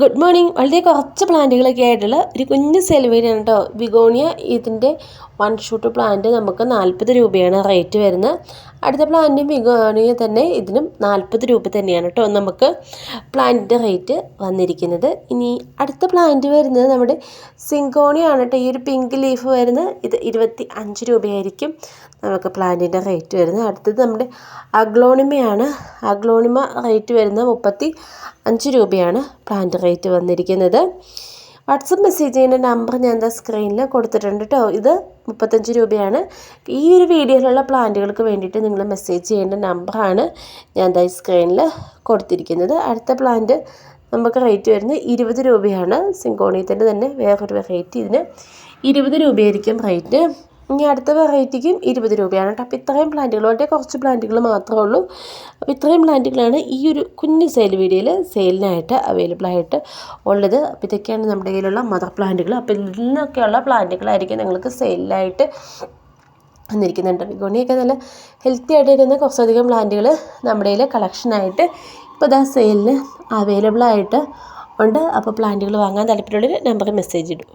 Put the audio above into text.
Good morning വളരെ കുറച്ച് പ്ലാന്റുകളൊക്കെ ആയിട്ടുള്ള ഒരു കുഞ്ഞ് സെൽവേരിയാണ് കേട്ടോ. വിഗോണിയ ഇതിന്റെ വൺ ഷൂട്ട് പ്ലാന്റ് നമുക്ക് നാൽപ്പത് രൂപയാണ് റേറ്റ് വരുന്നത്. അടുത്ത പ്ലാന്റും ബിഗോണിയ തന്നെ ഇതിനും നാൽപ്പത് രൂപ തന്നെയാണ് കേട്ടോ നമുക്ക് പ്ലാന്റിന്റെ റേറ്റ് വന്നിരിക്കുന്നത്. ഇനി അടുത്ത പ്ലാന്റ് വരുന്നത് നമ്മുടെ സിങ്കോണിയാണ് കേട്ടോ ഈ ഒരു പിങ്ക് ലീഫ് വരുന്നത് ഇത് ഇരുപത്തി അഞ്ച് രൂപയായിരിക്കും നമുക്ക് പ്ലാന്റിന്റെ റേറ്റ് വരുന്നത്. അടുത്തത് നമ്മുടെ അഗ്ലോണിമയാണ്. അഗ്ലോണിമ റേറ്റ് വരുന്നത് മുപ്പത്തി അഞ്ച് രൂപയാണ് പ്ലാന്റ് റേറ്റ് വന്നിരിക്കുന്നത്. വാട്സപ്പ് മെസ്സേജ് ചെയ്യുന്ന നമ്പർ ഞാൻ എന്താ സ്ക്രീനിൽ കൊടുത്തിട്ടുണ്ട് കേട്ടോ ഇത് മുപ്പത്തഞ്ച് രൂപയാണ്. ഈ ഒരു വീഡിയോയിലുള്ള പ്ലാന്റുകൾക്ക് വേണ്ടിയിട്ട് നിങ്ങൾ മെസ്സേജ് ചെയ്യേണ്ട നമ്പറാണ് ഞാൻ എന്താ സ്ക്രീനിൽ കൊടുത്തിരിക്കുന്നത്. അടുത്ത പ്ലാന്റ് നമുക്ക് റേറ്റ് വരുന്നത് ഇരുപത് രൂപയാണ്. സിങ്കോണിയത്തിന്റെ തന്നെ വേറൊരു വെറൈറ്റി ഇതിന് ഇരുപത് രൂപയായിരിക്കും റേറ്റ് ഇനി അടുത്ത വെറൈറ്റിക്കും ഇരുപത് രൂപയാണ് കേട്ടോ. അപ്പോൾ ഇത്രയും പ്ലാന്റുകൾ വളരെ കുറച്ച് പ്ലാന്റുകൾ മാത്രമേ ഉള്ളൂ. അപ്പോൾ ഇത്രയും പ്ലാന്റുകളാണ് ഈ ഒരു കുഞ്ഞു സെയിൽ വീഡിയോയിൽ സെയിലിനായിട്ട് അവൈലബിൾ ആയിട്ട് ഉള്ളത്. അപ്പോൾ ഇതൊക്കെയാണ് നമ്മുടെ കയ്യിലുള്ള മദർ പ്ലാന്റുകൾ അപ്പോൾ ഇതിനൊക്കെയുള്ള പ്ലാന്റുകളായിരിക്കും നിങ്ങൾക്ക് സെയിലായിട്ട് വന്നിരിക്കുന്നുണ്ട്. ബിഗോണിയൊക്കെ നല്ല ഹെൽത്തി ആയിട്ട് വരുന്ന കുറച്ചധികം പ്ലാന്റുകൾ നമ്മുടെ കയ്യിൽ കളക്ഷനായിട്ട് ഇപ്പോൾ ഇതാ സെയിലിന് അവൈലബിൾ ആയിട്ട് ഉണ്ട്. അപ്പോൾ പ്ലാന്റുകൾ വാങ്ങാൻ താല്പര്യമുള്ളൊരു നമ്പറിൽ മെസ്സേജ് ഇടും.